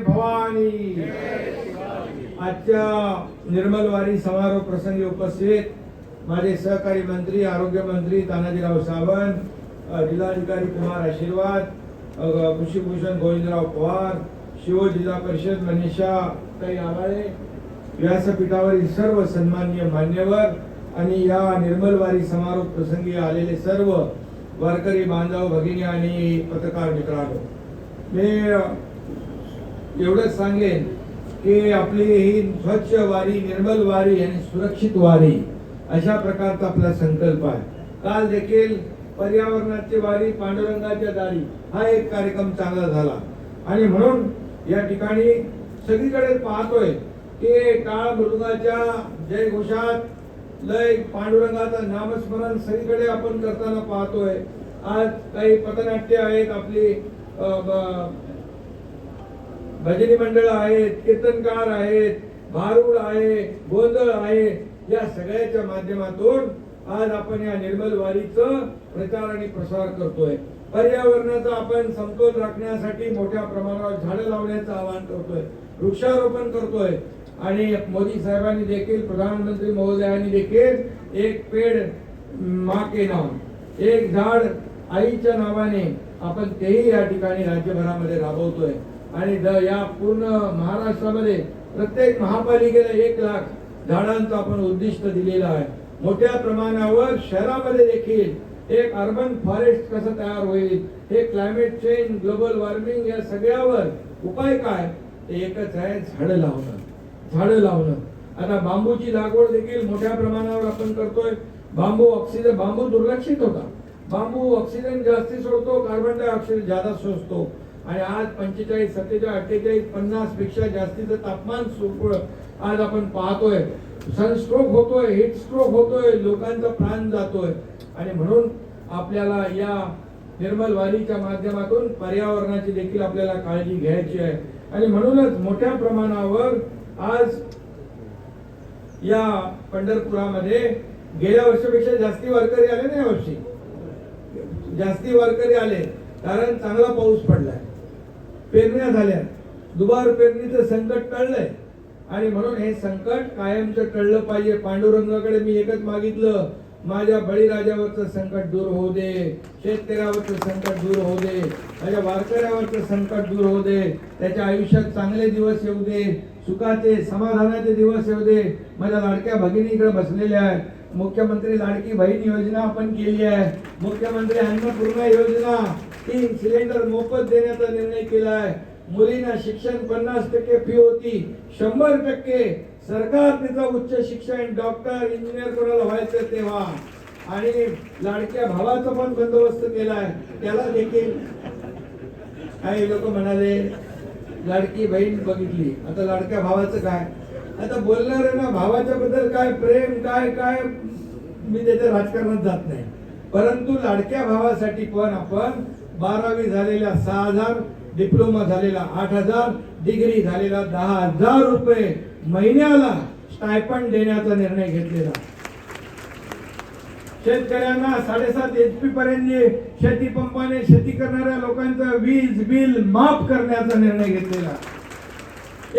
भवानी। आजच्या निर्मलवारी समारोह प्रसंगी उपस्थित माझे सहकारी मंत्री आरोग्य मंत्री तानाजीराव सावंत जिल्हाधिकारी कुमार आशीर्वाद कृषीभूषण गोविंदराव पवार शिव जिल्हा परिषद मनीषा ताई आवाळे व्यासपीठावरील सर्व सन्माननीय मान्यवर आणि या निर्मलवारी समारोह प्रसंगी आलेले सर्व वारकरी बांधव भगिनी आणि पत्रकार मित्रांनो मी एवढंच सांगेन की आपली ही स्वच्छ वारी निर्मल वारी आणि सुरक्षित वारी अशा प्रकारचा आपला संकल्प आहे. काल देखील पर्यावरणाची वारी पांडुरंगाच्या दारी हा एक कार्यक्रम चांगला झाला. आणि म्हणून या ठिकाणी सगळीकडे पाहतोय की टाळ मृगाच्या जयघोषात लय पांडुरंगाचं नामस्मरण सगळीकडे आपण करताना पाहतोय. आज काही पथनाट्य आहेत आपली भजनी मंडळ आहेत कीर्तनकार आहेत भारूड आहे गोंधळ आहे या सगळ्याच्या माध्यमातून आज आपण या निर्मल वारीचं प्रचार आणि प्रसार करतोय. पर्यावरणाचा आपण समतोल राखण्यासाठी मोठ्या प्रमाणावर झाडं लावण्याचं आवाहन करतोय वृक्षारोपण करतोय. आणि मोदी साहेबांनी देखील प्रधानमंत्री महोदयांनी देखील एक पेड मा के नाव एक झाड आईच्या नावाने आपण तेही या ठिकाणी राज्यभरामध्ये राबवतोय. आणि द- या पूर्ण महाराष्ट्रामध्ये प्रत्येक महापालिकेला एक लाख झाडांचं आपण उद्दिष्ट दिलेलं आहे. मोठ्या प्रमाणावर शहरामध्ये देखील एक अर्बन फॉरेस्ट कसं तयार होईल हे क्लायमेट चेंज ग्लोबल वॉर्मिंग या सगळ्यावर उपाय काय? ते एकच आहे झाडं लावणं. झाडं लावणं. आता बांबूची लागवड देखील मोठ्या प्रमाणावर आपण करतोय. बांबू ऑक्सिजन बांबू दुर्लक्षित होता बांबू ऑक्सिजन जास्ती सोडतो कार्बन डायऑक्साईड जादा सोडतो आणि आज पंचेचाळीस सत्तेचाळीस अठ्ठेचाळीस पन्नासपेक्षा जास्तीचं तापमान सु- आज आपण पाहतोय. सनस्ट्रोक होतोय हिट स्ट्रोक होतोय लोकांचा प्राण जातोय. आणि म्हणून आपल्याला या निर्मल वारीच्या माध्यमातून पर्यावरणाची देखील आपल्याला काळजी घ्यायची आहे. आणि म्हणूनच मोठ्या प्रमाणावर आज या पंढरपुरामध्ये गेल्या वर्षापेक्षा जास्ती वारकरी आले नाही वर्षी? जास्ती वारकरी आले. कारण चांगला पाऊस पडलाय. पेरण्या झाल्या. दुबार पेरणीचं संकट टळलंय. आणि म्हणून हे संकट कायमचं टळलं पाहिजे. पांडुरंगाकडे मी एकच मागितलं. माझ्या बळीराजावरचं संकट दूर होऊ दे. शेतकऱ्यावरचं संकट दूर होऊ दे. माझ्या वारकऱ्यावरचं संकट दूर होऊ दे. त्याच्या आयुष्यात चांगले दिवस येऊ दे. सुखाचे समाधानाचे दिवस येऊ दे. माझ्या लाडक्या भगिनी इकडे बसलेल्या आहेत. मुख्यमंत्री लाडकी बहीण योजना आपण केली आहे. मुख्यमंत्री अन्नपूर्णा योजना. तीन सिलेंडर मोफत देण्याचा निर्णय केला आहे मुलींना शिक्षण पन्नास टक्के फी होती. शंभर टक्के सरकार तिचं उच्च शिक्षण डॉक्टर इंजिनियर कोणाला व्हायचं तेव्हा? आणि लाडक्या भावाचा पण बंदोबस्त केलाय. त्याला देखील. काही लोक म्हणाले लाडकी बहीण बघितली. आता लाडक्या भावाचं काय? आता बोलणार ना भावाच्या बद्दल काय प्रेम काय काय? मी त्याच्या राजकारणात जात नाही. परंतु लाडक्या भावासाठी पण आपण बारावी झालेल्या सहा हजार डिप्लोमा झालेला आठ हजार डिग्री झालेला दहा हजार रुपये महिन्याला स्टायपंड देण्याचा निर्णय घेतलेला. शेतकऱ्यांना साडेसात एच पी पर्यंत शेती पंपाने शेती करणाऱ्या लोकांचं वीज बिल माफ करण्याचा निर्णय घेतलेला.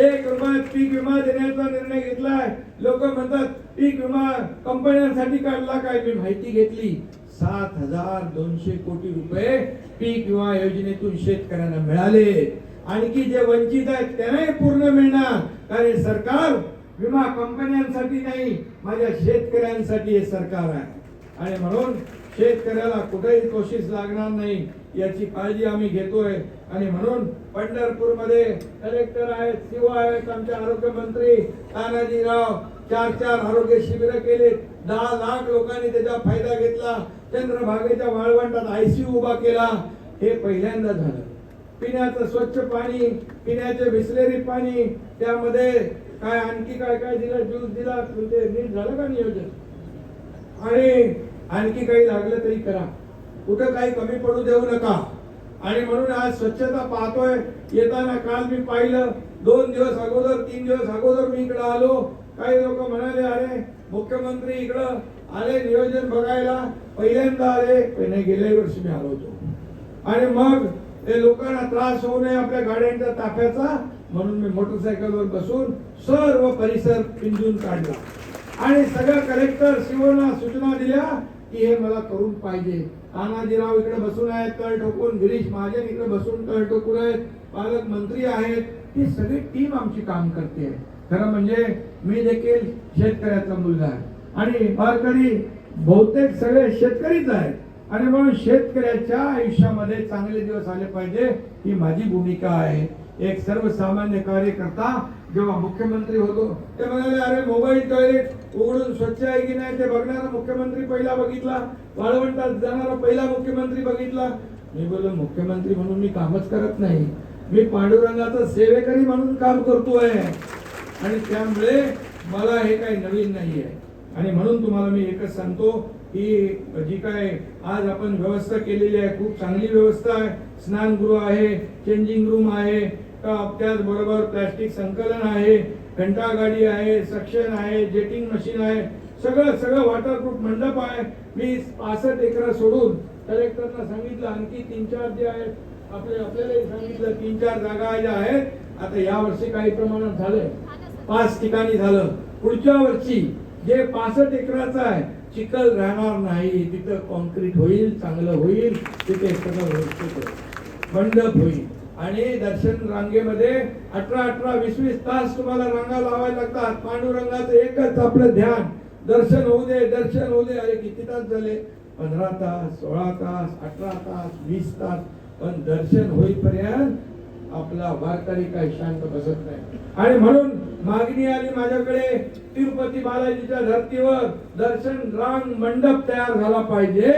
एक रुपयात पीक विमा देण्याचा निर्णय घेतलाय. लोक म्हणतात पीक विमा कंपन्यांसाठी काढला काय? मी माहिती घेतली. सात हजार दोनशे कोटी रुपये पीक विमा योजनेतून शेतकऱ्यांना मिळाले. आणखी जे वंचित आहेत त्यांनाही पूर्ण मिळणार. कारण सरकार विमा कंपन्यांसाठी नाही माझ्या शेतकऱ्यांसाठी हे सरकार आहे. आणि म्हणून शेतकऱ्याला कुठेही कोशिश लागणार नाही याची काळजी आम्ही घेतोय. आणि म्हणून पंढरपूरमध्ये कलेक्टर आहेत सीओ आहेत आमचे आरोग्यमंत्री तानाजीराव चार चार आरोग्य शिबिर केले. दहा लाख लोकांनी त्याचा फायदा घेतला. चंद्रभागेच्या वाळवंटात आयसीयू उभा केला. हे पहिल्यांदा झालं. पिण्याचं स्वच्छ पाणी पिण्याचे बिसलेरी पाणी त्यामध्ये काय आणखी काय काय दिलं ज्यूस दिला म्हणजे नीट झालं का नियोजन? आणि आणखी काही लागलं तरी करा. कुठं काही कमी पडू देऊ नका. आणि म्हणून आज स्वच्छता पाहतोय. येताना काल मी पाहिलं. दोन दिवस अगोदर तीन दिवस अगोदर मी इकडे आलो. काही लोक म्हणाले अरे मुख्यमंत्री इकडं आले नियोजन बघायला. पहिल्यांदा आले पहिले गेल्या वर्षी मी आलो होतो. आणि मग ते लोकांना त्रास होऊ नये आपल्या गाड्यांच्या ताफ्याचा. म्हणून मी मोटरसायकलवर बसून सर्व परिसर पिंजून काढला. आणि सगळ्या कलेक्टर शिवना सूचना दिल्या की हे मला करून पाहिजे. तानाजीराव इकडे बसून आहेत तळ ठोकून. गिरीश महाजन इकडे बसून तळ ठोकून आहेत. पालकमंत्री आहेत. ही सगळी टीम आमची काम करते. खरं म्हणजे मी देखील शेतकऱ्याचा मुलगा आहे. आणि वारकरी बहुतेक सगळे शेतकरीच आहेत. आणि म्हणून शेतकऱ्याच्या आयुष्यामध्ये चांगले दिवस आले पाहिजे ही माझी भूमिका आहे. एक सर्वसामान्य कार्यकर्ता जेव्हा मुख्यमंत्री होतो ते म्हणाले अरे मोबाईल टॉयलेट उघडून स्वच्छ आहे की नाही ते बघणारा मुख्यमंत्री पहिला बघितला. वाळवंटात जाणारा पहिला मुख्यमंत्री बघितला. मी बोललो मुख्यमंत्री म्हणून मी कामच करत नाही. मी पांडुरंगाचा सेवेकरी म्हणून काम करतोय. आणि त्यामुळे मला हे काही नवीन नाही आहे आणि म्हणून तुम्हाला मी एकच सांगतो की जी काय आज आपण व्यवस्था केलेली आहे खूप चांगली व्यवस्था आहे. स्नानगृह आहे चेंजिंग रूम आहे त्याचबरोबर प्लॅस्टिक संकलन आहे घंटा गाडी आहे सक्शन आहे जेटिंग मशीन आहे. सगळं सगळं वॉटरप्रूफ मंडप आहे. मी पासष्ट एकरा सोडून कलेक्टरना सांगितलं आणखी तीन चार जे आहेत आपले आपल्यालाही सांगितलं तीन चार जागा ज्या आहेत आता या वर्षी काही प्रमाणात झालंय पाच ठिकाणी झालं. पुढच्या वर्षी जे पासष्ट एकराचं आहे चिखल राहणार नाही. तिथं कॉन्क्रीट होईल चांगलं होईल तिथे सगळं व्यवस्थित होईल. मंडप होईल. आणि दर्शन रांगेमध्ये अठरा अठरा वीस वीस तास तुम्हाला रांगा लावायला लागतात. पांडुरंगाचं एकच आपलं ध्यान. दर्शन होऊ दे दर्शन होऊ दे. अरे किती तास झाले? पंधरा तास सोळा तास अठरा तास वीस तास. पण दर्शन होईपर्यंत आपला वारकरी काही शांत बसत नाही. आणि म्हणून मागणी आली माझ्याकडे तिरुपती बालाजीच्या धर्तीवर दर्शन रांग मंडप तयार झाला पाहिजे.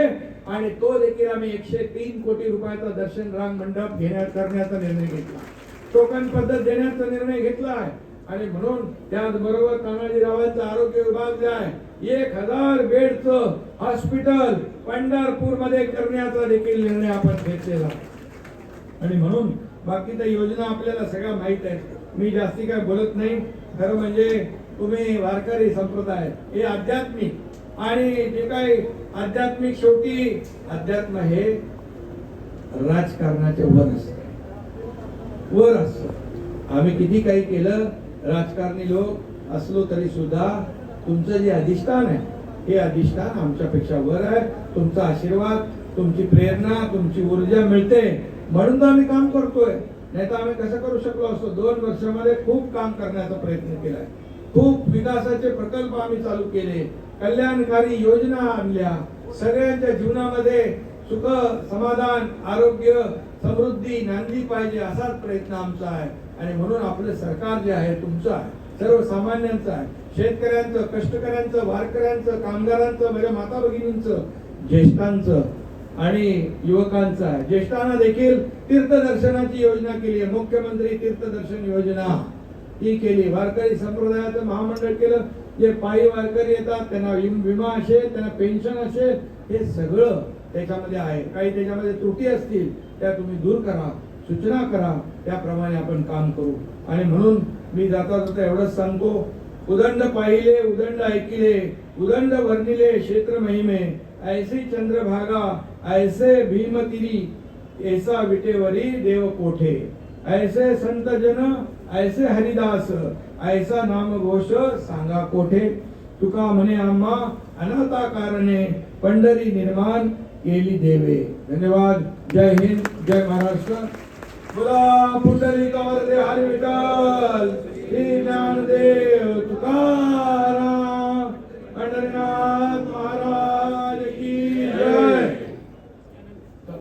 आणि तो देखील आम्ही एकशे तीन कोटी रुपयाचा दर्शन रांग मंडप घेण्यात करण्याचा निर्णय घेतला. टोकन पद्धत देण्याचा निर्णय घेतला आहे. आणि म्हणून त्याचबरोबर तानाजीरावांचा आरोग्य विभाग जे आहे एक हजार बेडचं हॉस्पिटल पंढरपूरमध्ये करण्याचा देखील निर्णय आपण घेतलेला आणि म्हणून बाकी तर योजना आपल्याला सगळ्या माहीत आहेत. मी जास्ती काय बोलत नाही. खरं म्हणजे तुम्ही वारकरी संप्रदाय हे आध्यात्मिक. आणि जे काही आध्यात्मिक शेवटी अध्यात्म हे राजकारणाचे वर असत. वर असत. आम्ही किती काही केलं राजकारणी लोक असलो तरी सुद्धा तुमचं जे अधिष्ठान आहे हे अधिष्ठान आमच्यापेक्षा वर आहे. तुमचा आशीर्वाद तुमची प्रेरणा तुमची ऊर्जा मिळते. म्हणून तर आम्ही काम करतोय. नाही तर आम्ही कसं करू शकलो असतो? दोन वर्षामध्ये खूप काम करण्याचा प्रयत्न केलाय. खूप विकासाचे प्रकल्प आम्ही चालू केले. कल्याणकारी योजना आणल्या. सगळ्यांच्या जीवनामध्ये सुख समाधान आरोग्य समृद्धी नांदली पाहिजे असाच प्रयत्न आमचा आहे. आणि म्हणून आपलं सरकार जे आहे तुमचं आहे. सर्वसामान्यांचं आहे. शेतकऱ्यांचं कष्टकऱ्यांचं वारकऱ्यांचं कामगारांचं माझ्या माता भगिनींचं ज्येष्ठांचं आणि युवकांचा आहे. ज्येष्ठांना देखील तीर्थदर्शनाची योजना केली आहे. मुख्यमंत्री तीर्थदर्शन योजना ही केली. वारकरी संप्रदायाचं महामंडळ केलं. जे पायी वारकरी येतात त्यांना विमा असेल त्यांना पेन्शन असेल हे सगळं त्याच्यामध्ये आहे. काही त्याच्यामध्ये त्रुटी असतील त्या तुम्ही दूर करा सूचना करा. त्याप्रमाणे आपण काम करू. आणि म्हणून मी जाता जाता एवढंच सांगतो. उदंड पाहिले उदंड ऐकिले उदंड वर्णिले क्षेत्र महिमे. ऐसी चंद्रभागा ऐसे भीमतिरी ऐसा विटेवरी देव कोठे? ऐसे संत जन ऐसे हरिदास ऐसा नाम घोष सांगा कोठे? तुका म्हणे आम्हा अनाथा कारणे पंढरी निर्माण केली देवे. धन्यवाद. जय हिंद. जय महाराष्ट्र. बोला पुंडरी कवर दे हरी विठ्ठल. श्री ज्ञानदेव तुकाराम. पंढरीनाथ महाराज.